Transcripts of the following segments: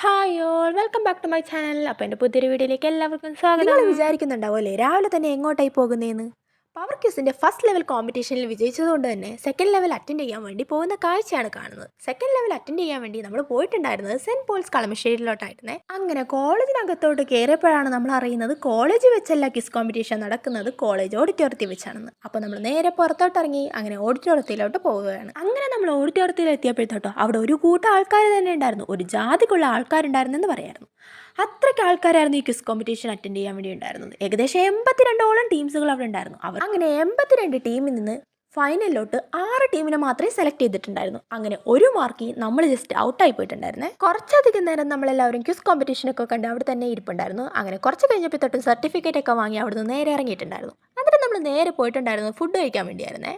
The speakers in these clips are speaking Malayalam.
Hi all welcome back to my channel അപ്പോൾ എന്റെ പുതിയൊരു വീഡിയോയിലേക്ക് എല്ലാവർക്കും സ്വാഗതം. വിചാരിക്കുന്നുണ്ടാവുമല്ലേ രാവിലെ തന്നെ എങ്ങോട്ടായി പോകുന്നതെന്ന് പവർ ക്യൂസിന്റെ ഫസ്റ്റ് ലെവൽ കോമ്പറ്റീഷനിൽ വിജയിച്ചതുകൊണ്ട് തന്നെ സെക്കൻഡ് ലെവൽ അറ്റൻഡ് ചെയ്യാൻ വേണ്ടി പോകുന്ന കാഴ്ചയാണ് കാണുന്നത്. സെക്കൻഡ് ലെവൽ അറ്റൻഡ് ചെയ്യാൻ വേണ്ടി നമ്മൾ പോയിട്ടുണ്ടായിരുന്നത് സെന്റ് പോൾസ് കളമശ്ശേരിയിലോട്ടായിരുന്നേ. അങ്ങനെ കോളേജിനകത്തോട്ട് കയറിയപ്പോഴാണ് നമ്മൾ അറിയുന്നത് കോളേജ് വെച്ചല്ല കിസ് കോമ്പറ്റീഷൻ നടക്കുന്നത് കോളേജ് ഓഡിറ്റോറിയത്തിൽ വെച്ചാണെന്ന്. അപ്പോൾ നമ്മൾ നേരെ പുറത്തോട്ടിറങ്ങി അങ്ങനെ ഓഡിറ്റോറിയത്തിലോട്ട് പോവുകയാണ്. അങ്ങനെ നമ്മൾ ഓഡിറ്റോറിയത്തിൽ എത്തിയപ്പോഴത്തോട്ടോ അവിടെ ഒരു കൂട്ടം ആൾക്കാർ തന്നെ ഉണ്ടായിരുന്നു. ഒരു ജാതിക്കുള്ള ആൾക്കാരുണ്ടായിരുന്നെന്ന് പറയായിരുന്നു. അത്രയ്ക്ക് ആൾക്കാരായിരുന്നു ഈ ക്വിസ് കോമ്പറ്റീഷൻ അറ്റൻഡ് ചെയ്യാൻ വേണ്ടി ഉണ്ടായിരുന്നത്. ഏകദേശം എൺപത്തിരണ്ടോളം ടീംസുകൾ അവിടെ ഉണ്ടായിരുന്നു. അവർ അങ്ങനെ എൺപത്തിരണ്ട് ടീമിൽ നിന്ന് ഫൈനലിലോട്ട് ആറ് ടീമിനെ മാത്രമേ സെലക്ട് ചെയ്തിട്ടുണ്ടായിരുന്നു. അങ്ങനെ ഒരു മാർക്ക് നമ്മൾ ജസ്റ്റ് ഔട്ടായി പോയിട്ടുണ്ടായിരുന്നേ. കുറച്ചധികം നേരം നമ്മളെല്ലാവരും ക്യൂസ് കോമ്പറ്റീഷനൊക്കെ കണ്ട് അവിടെ തന്നെ ഇരിപ്പുണ്ടായിരുന്നു. അങ്ങനെ കുറച്ച് കഴിഞ്ഞപ്പോൾ തൊട്ട് സർട്ടിഫിക്കറ്റ് ഒക്കെ വാങ്ങി അവിടെ നിന്ന് നേരെ ഇറങ്ങിയിട്ടുണ്ടായിരുന്നു. എന്നിട്ട് നമ്മൾ നേരെ പോയിട്ടുണ്ടായിരുന്നു ഫുഡ് കഴിക്കാൻ വേണ്ടിയായിരുന്നേ.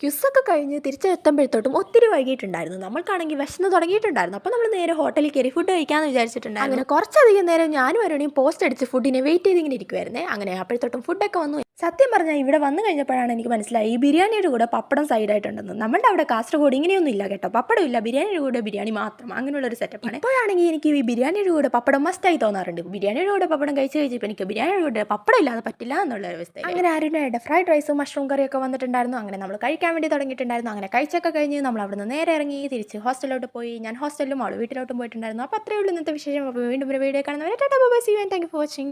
ക്യുസൊക്കെ കഴിഞ്ഞ് തിരിച്ചെത്തുമ്പോഴത്തോട്ടും ഒത്തിരി വൈകിട്ടുണ്ടായിരുന്നു നമ്മൾക്കാണെങ്കിൽ വിശന്ന് തുടങ്ങിയിട്ടുണ്ടായിരുന്നു. അപ്പോൾ നമ്മൾ നേരെ ഹോട്ടലിൽ കയറി ഫുഡ് കഴിക്കാമെന്ന് വിചാരിച്ചിട്ടുണ്ടായിരുന്നു. അങ്ങനെ കുറച്ചധികം നേരം ഞാനും വരുവാണെങ്കിൽ പോസ്റ്റ് അടിച്ച് ഫുഡിനെ വെയിറ്റ് ചെയ്തിങ്ങനെ ഇരിക്കുമായിരുന്നേ അങ്ങനെ അപ്പോഴത്തോട്ടും ഫുഡൊക്കെ വന്നു. സത്യം പറഞ്ഞാൽ ഇവിടെ വന്നു കഴിഞ്ഞപ്പോഴാണ് എനിക്ക് മനസ്സിലായി ഈ ബിരിയാണിയുടെ കൂടെ പപ്പടം സൈഡായിട്ടുണ്ടെന്ന് നമ്മുടെ അവിടെ കാസർഗോഡ് ഇങ്ങനെയൊന്നും ഇല്ല കേട്ടോ. പപ്പടം ഇല്ല. ബിരിയാണിയുടെ കൂടെ ബിരിയാണി മാത്രം. അങ്ങനെയുള്ള ഒരു സെറ്റപ്പാണ് ഇപ്പോഴാണെങ്കിൽ എനിക്ക് ഈ ബിരിയാണിയുടെ കൂടെ പപ്പടം മസ്റ്റായി തോന്നാറുണ്ട്. ബിരിയാണിയുടെ കൂടെ പപ്പടം കഴിച്ച് കഴിച്ചപ്പോൾ എനിക്ക് ബിരിയാണിയുടെ കൂടെ പപ്പടം ഇല്ലാതെ പറ്റില്ല എന്നുള്ള ഒരു അവസ്ഥ അങ്ങനെ ആരുടെ ഫ്രൈഡ് റൈസും മഷ്റൂം കറിയൊക്കെ വന്നിട്ടുണ്ടായിരുന്നു. അങ്ങനെ നമ്മൾ കഴിക്കാൻ വേണ്ടി തുടങ്ങിയിട്ടുണ്ടായിരുന്നു. അങ്ങനെ കഴിച്ചൊക്കെ കഴിഞ്ഞ് നമ്മൾ അവിടെ നിന്ന് നേരെ ഇറങ്ങി തിരിച്ച് ഹോസ്റ്റലിലോട്ട് പോയി. ഞാൻ ഹോസ്റ്റലിലും അവൾ വീട്ടിലോട്ടും പോയിട്ടുണ്ടായിരുന്നു. അപ്പോൾ അത്രയേ ഉള്ളൂ ഇന്നത്തെ വിശേഷം. അപ്പോൾ വീണ്ടും ഒരു വീഡിയോ കാണുന്നവരെ tata bye see you and thank you for watching